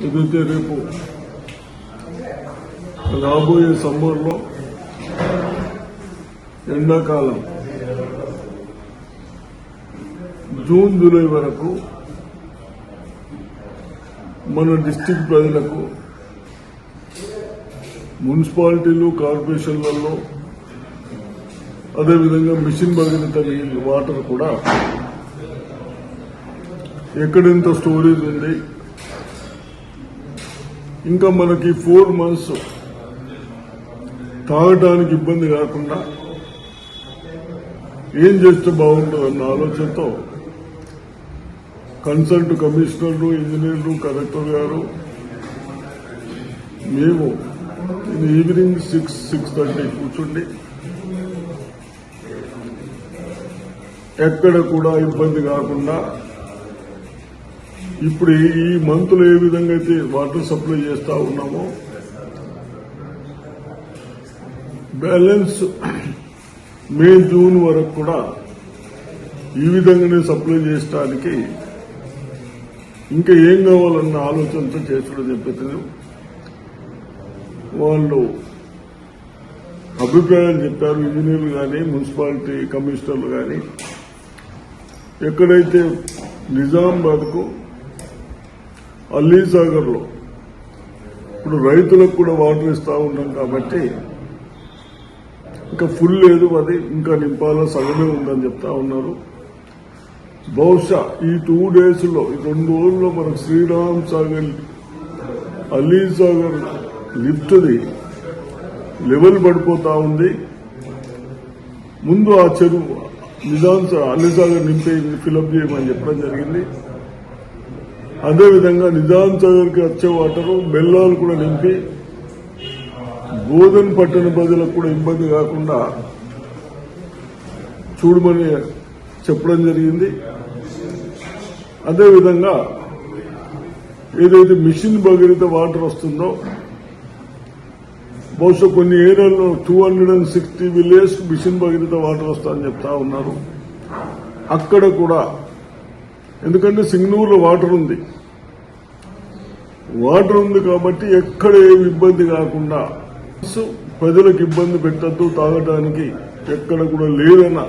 ఏదైతే రేపు రాబోయే సమ్మర్లో ఎండాకాలం జూన్ జూలై వరకు మన డిస్టిక్ ప్రజలకు మున్సిపాలిటీలు కార్పొరేషన్లలో అదేవిధంగా మిషన్ భగీరథ నీళ్ళు వాటర్ కూడా ఎక్కడెంత స్టోరేజ్ ఉంది ఇంకా మనకి ఫోర్ మంత్స్ తాగడానికి ఇబ్బంది కాకుండా ఏం చేస్తే బాగుంటుందన్న ఆలోచనతో కన్సల్ట్ కమిషనర్లు ఇంజనీర్లు కలెక్టర్ గారు మేము ఈవినింగ్ సిక్స్ సిక్స్ థర్టీ కూర్చుండి ఎక్కడ కూడా ఇబ్బంది కాకుండా ఇప్పుడు ఈ- మంత్లో ఏ విధంగా అయితే వాటర్ సప్లై చేస్తూ ఉన్నామో బ్యాలెన్స్ మే జూన్ వరకు కూడా ఈ విధంగానే సప్లై చేయడానికి ఇంకా ఏం కావాలన్న ఆలోచనతో చేసుడు చెప్పేది వాళ్ళు అభిప్రాయాలు చెప్పారు ఇంజనీర్లు కానీ మున్సిపాలిటీ కమిషనర్లు కానీ. ఎక్కడైతే నిజామాబాద్కు అల్లీసాగర్లో ఇప్పుడు రైతులకు కూడా వాటర్ ఇస్తూ ఉన్నాం కాబట్టి ఇంకా ఫుల్ లేదు అది ఇంకా నింపాలో సగమే ఉందని చెప్తా ఉన్నారు. బహుశా ఈ టూ డేస్లో ఈ రెండు రోజుల్లో మనకు శ్రీరామ్ సాగర్ అలీ సాగర్ లిఫ్ట్ది లెవెల్ పడిపోతా ఉంది. ముందు ఆ చెరువు నిజాం సా- అలీ సాగర్ నింపే ఫిలప్ చేయమని చెప్పడం జరిగింది. అదేవిధంగా నిజాం సాగర్కి వచ్చే వాటరు బెల్లాలు కూడా నింపి బోధన పట్టణ ప్రజలకు కూడా ఇబ్బంది కాకుండా చూడమని చెప్పడం జరిగింది. అదేవిధంగా ఏదైతే మిషన్ భగీరథ వాటర్ వస్తుందో బహుశా కొన్ని ఏరియాల్లో two hundred and sixty village mission Bhagiratha water వస్తాయని చెప్తా ఉన్నారు. అక్కడ కూడా ఎందుకంటే సింగనూరులో వాటర్ ఉంది. వాటర్ ఉంది కాబట్టి ఎక్కడ ఏమి ఇబ్బంది కాకుండా ప్రజలకు ఇబ్బంది పెట్టద్దు తాగడానికి ఎక్కడ కూడా లేదన్న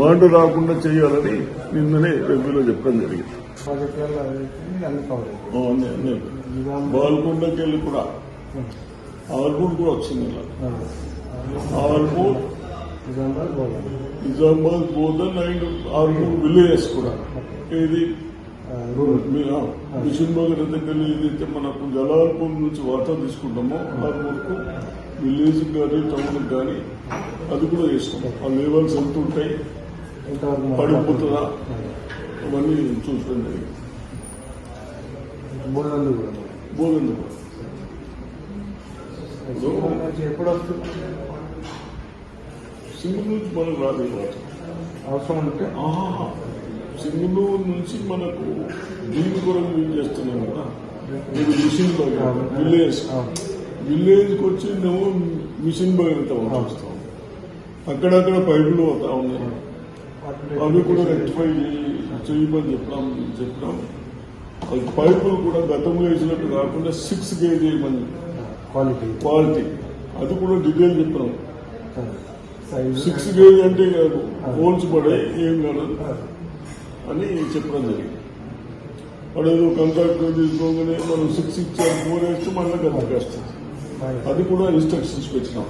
మాట రాకుండా చేయాలని నిన్ననే రెవ్యూలో చెప్పడం జరిగింది. బాల్కొండకి వెళ్ళి కూడా. ఆల్మూర్ కూడా వచ్చింది ఇలా. ఆల్మూర్ నిజామాబాద్ బోధన్. అండ్ ఆల్మూర్ విలేజెస్ కూడా. ఇది మిషన్ భగీరథ దగ్గర ఏదైతే మనకు జలాల్పూర్ నుంచి వాటర్ తీసుకుంటామో ఆల్మూర్కు విలేజ్ కానీ టౌన్ కానీ అది కూడా చేస్తాం. ఆ లెవెల్స్ ఎంత ఉంటాయి? పడిపోతుందా? అవన్నీ చూసడం జరిగింది మూడు వందలు కూడా. బోధన్ కూడా. ఎక్స్పోర్ట్ నుంచి ఎప్పుడు వస్తుంది సింగిల్ నుంచి మనకు రాదు అవసరం ఉంటే ఆహా. సింగనూరు నుంచి మనకు దీని కొరకు యూజ్ చేస్తున్నాం కదా. ఇది మిషన్ విలేజ్. విలేజ్కి వచ్చి నువ్వు మిషన్ బగర్తో వస్తాం అక్కడక్కడ పైపులు పోతా ఉన్నాయి. అవి కూడా రెక్టిఫై చేయమని చెప్పినాం చెప్పినాం అది పైపులు కూడా గతంలో వేసినట్టు కాకుండా సిక్స్ గేజ్ చేయమని. క్వాలిటీ. క్వాలిటీ. అది కూడా డీటెయిల్ సైజ్ సిక్స్ గేజ్ అంటే హోల్స్ పడే ఏం కాదు అని చెప్పడం జరిగింది. వాడు ఏదో కాంట్రాక్ట్ తీసుకోగానే మనం సిక్స్ ఇచ్చారు ఫోర్ వేస్తే మళ్ళీ గంటకి వస్తుంది అది కూడా ఇన్స్ట్రక్షన్స్ పెట్టినాం.